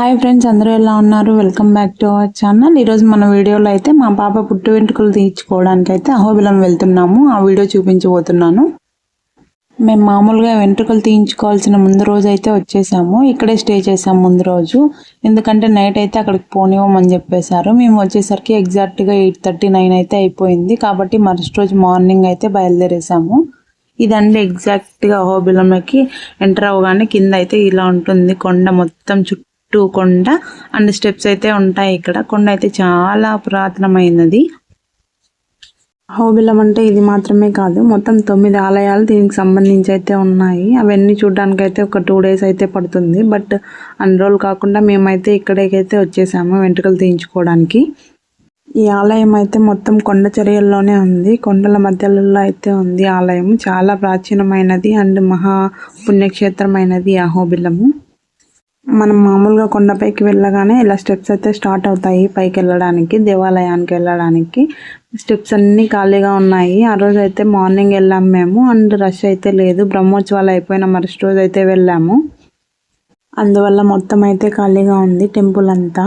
Hi friends అందరూ ఎలా ఉన్నారు? Welcome back to our channel ఈరోజు మన వీడియోలో అయితే మా పాప పుట్టు వెంట్రుకలు తీయించుకోవడానికి అయితే అహోబిలం వెళ్తున్నాము. ఆ వీడియో చూపించబోతున్నాను. మేము మామూలుగా వెంట్రుకలు తీయించుకోవాల్సిన ముందు రోజు అయితే వచ్చేసాము. ఇక్కడే స్టే చేసాము ముందు రోజు. ఎందుకంటే నైట్ అయితే అక్కడికి పోనివ్వమని చెప్పేశారు. మేము వచ్చేసరికి ఎగ్జాక్ట్గా ఎయిట్ థర్టీ నైన్ అయితే అయిపోయింది. కాబట్టి మరుసటి రోజు మార్నింగ్ అయితే బయలుదేరేసాము. ఇదండి ఎగ్జాక్ట్గా అహోబిలంకి ఎంటర్ అవ్వగానే కింద అయితే ఇలా ఉంటుంది. కొండ మొత్తం చుట్టూ కొండ అండ్ స్టెప్స్ అయితే ఉంటాయి ఇక్కడ. కొండ అయితే చాలా పురాతనమైనది. హోబిలం అంటే ఇది మాత్రమే కాదు మొత్తం తొమ్మిది ఆలయాలు దీనికి సంబంధించి అయితే ఉన్నాయి. అవన్నీ చూడడానికి అయితే ఒక టూ డేస్ అయితే పడుతుంది. బట్ అన్ని రోజులు కాకుండా మేమైతే ఇక్కడికైతే వచ్చేసాము వెంట్రుకలు తీయించుకోవడానికి. ఈ ఆలయం అయితే మొత్తం కొండ చర్యల్లోనే ఉంది. కొండల మధ్యలో అయితే ఉంది ఆలయం. చాలా ప్రాచీనమైనది అండ్ మహా పుణ్యక్షేత్రమైనది అహోబిలము మనం మామూలుగా కొండపైకి వెళ్ళగానే ఇలా స్టెప్స్ అయితే స్టార్ట్ అవుతాయి పైకి వెళ్ళడానికి దేవాలయానికి వెళ్ళడానికి. స్టెప్స్ అన్నీ ఖాళీగా ఉన్నాయి. ఆ రోజు అయితే మార్నింగ్ వెళ్ళాము మేము. అండ్ రష్ అయితే లేదు. బ్రహ్మోత్సవాలు అయిపోయిన మరుసటి రోజు అయితే వెళ్ళాము. అందువల్ల మొత్తం అయితే ఖాళీగా ఉంది టెంపుల్ అంతా.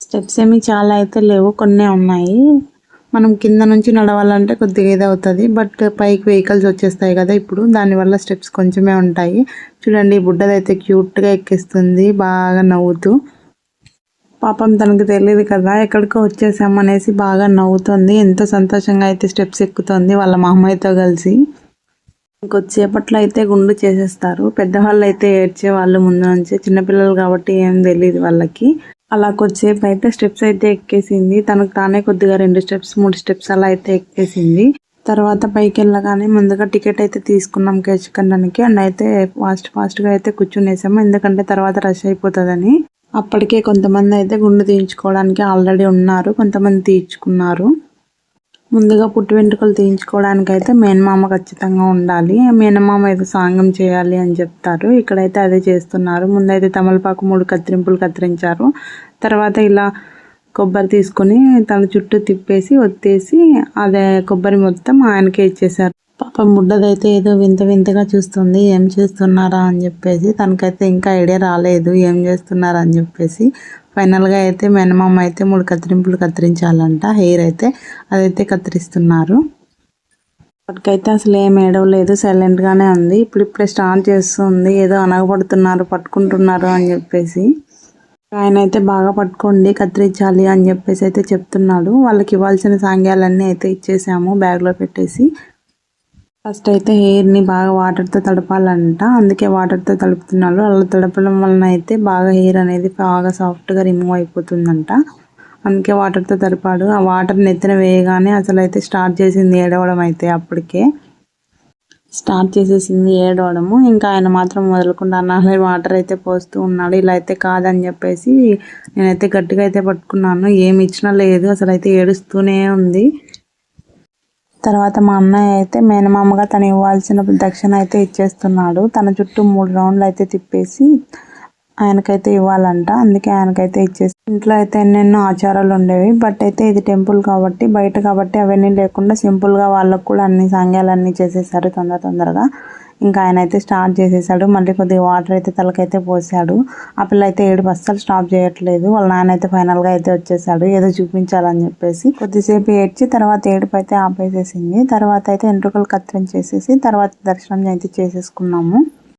స్టెప్స్ ఏమి చాలా అయితే లేవు. కొన్నే ఉన్నాయి. మనం కింద నుంచి నడవాలంటే కొద్దిగా ఇది అవుతుంది బట్ పైకి వెహికల్స్ వచ్చేస్తాయి కదా ఇప్పుడు. దానివల్ల స్టెప్స్ కొంచెమే ఉంటాయి. చూడండి బుడ్డదైతే క్యూట్గా ఎక్కిస్తుంది. బాగా నవ్వుతూ. పాపం తనకు తెలియదు కదా ఎక్కడికో వచ్చేసామనేసి బాగా నవ్వుతుంది. ఎంతో సంతోషంగా అయితే స్టెప్స్ ఎక్కుతుంది వాళ్ళ మామయ్యతో కలిసి. ఇంకొచ్చేపట్లో అయితే గుండు చేసేస్తారు. పెద్దవాళ్ళు అయితే ఏడ్చే వాళ్ళు ముందు నుంచి. చిన్నపిల్లలు కాబట్టి ఏం తెలియదు వాళ్ళకి. అలా కొద్దిసేపు అయితే స్టెప్స్ అయితే ఎక్కేసింది. తనకు తానే కొద్దిగా రెండు స్టెప్స్ మూడు స్టెప్స్ అలా అయితే ఎక్కేసింది. తర్వాత పైకి వెళ్ళగానే ముందుగా టికెట్ అయితే తీసుకున్నాం కేచుకడానికి అండ్ అయితే ఫాస్ట్ ఫాస్ట్గా అయితే కూర్చునేసాము. ఎందుకంటే తర్వాత రష్ అయిపోతుందని. అప్పటికే కొంతమంది అయితే గుండు తీయించుకోవడానికి ఆల్రెడీ ఉన్నారు. కొంతమంది తీయించుకున్నారు. ముందుగా పుట్టి వెంట్రుకలు తీయించుకోవడానికి అయితే మేనమామ ఖచ్చితంగా ఉండాలి. మేనమామ అయితే సాంగం చేయాలి అని చెప్తారు. ఇక్కడైతే అదే చేస్తున్నారు. ముందైతే తమలపాకు మూడు కత్తిరింపులు కత్తిరించారు. తర్వాత ఇలా కొబ్బరి తీసుకొని తన చుట్టూ తిప్పేసి ఒత్తేసి అదే కొబ్బరి మొత్తం ఆయనకే ఇచ్చేసారు పాప ముడ్డదైతే ఏదో వింత వింతగా చూస్తుంది. ఏం చేస్తున్నారా అని చెప్పేసి తనకైతే ఇంకా ఐడియా రాలేదు. ఏం చేస్తున్నారా అని చెప్పేసి ఫైనల్గా అయితే మినిమమ్ అయితే మూడు కత్తిరింపులు కత్తిరించాలంట. హెయిర్ అయితే అదైతే కత్తిరిస్తున్నారు. అప్పటికైతే అసలు ఏం ఏడవలేదు. సైలెంట్గానే ఉంది. ఇప్పుడు ఇప్పుడే స్టార్ట్ చేస్తుంది. ఏదో అనగబడుతున్నారు పట్టుకుంటున్నారు అని చెప్పేసి. ఆయన అయితే బాగా పట్టుకోండి కత్తిరించాలి అని చెప్పేసి అయితే చెప్తున్నాడు. వాళ్ళకి ఇవ్వాల్సిన సాంగ్యాలన్నీ అయితే ఇచ్చేసాము బ్యాగ్లో పెట్టేసి. ఫస్ట్ అయితే హెయిర్ని బాగా వాటర్తో తడపాలంట. అందుకే వాటర్తో తడుపుతున్నారు. అలా తడపడం వలన అయితే బాగా హెయిర్ అనేది బాగా సాఫ్ట్గా రిమూవ్ అయిపోతుందంట. అందుకే వాటర్తో తడిపాడు. ఆ వాటర్ నెత్తిన వేయగానే అసలు అయితే స్టార్ట్ చేసింది ఏడవడం అయితే అప్పటికే. స్టార్ట్ చేసేసింది ఏడవడము. ఇంకా ఆయన మాత్రం వదలకుండా అన్న వాటర్ అయితే పోస్తూ ఉన్నాడు. ఇలా అయితే కాదని చెప్పేసి నేనైతే గట్టిగా అయితే పట్టుకున్నాను. ఏమి ఇచ్చినా లేదు. అసలు అయితే ఏడుస్తూనే ఉంది. తర్వాత మా అన్నయ్య అయితే మేనమామగా తను ఇవ్వాల్సిన దక్షిణ అయితే ఇచ్చేస్తున్నాడు. తన చుట్టూ మూడు రౌండ్లు అయితే తిప్పేసి ఆయనకైతే ఇవ్వాలంట. అందుకే ఆయనకైతే ఇచ్చేసి ఇంట్లో అయితే ఎన్నెన్నో ఆచారాలు ఉండేవి. బట్ అయితే ఇది టెంపుల్ కాబట్టి బయట కాబట్టి అవన్నీ లేకుండా సింపుల్గా వాళ్ళకు కూడా అన్ని సాంగ్యాలన్నీ చేసేసారు తొందర తొందరగా. ఇంకా ఆయన అయితే స్టార్ట్ చేసేసాడు. మళ్ళీ కొద్దిగా వాటర్ అయితే తలకైతే పోసాడు. ఆ పిల్ల అయితే ఏడు బస్తాలు స్టాప్ చేయట్లేదు. వాళ్ళ నాన్న అయితే ఫైనల్గా అయితే వచ్చేసాడు. ఏదో చూపించాలని చెప్పేసి కొద్దిసేపు ఏడ్చి తర్వాత ఏడుపు అయితే ఆపేసేసింది. తర్వాత అయితే ఎంట్రుకలు కత్తిరించేసేసి తర్వాత దర్శనం అయితే చేసేసుకున్నాము.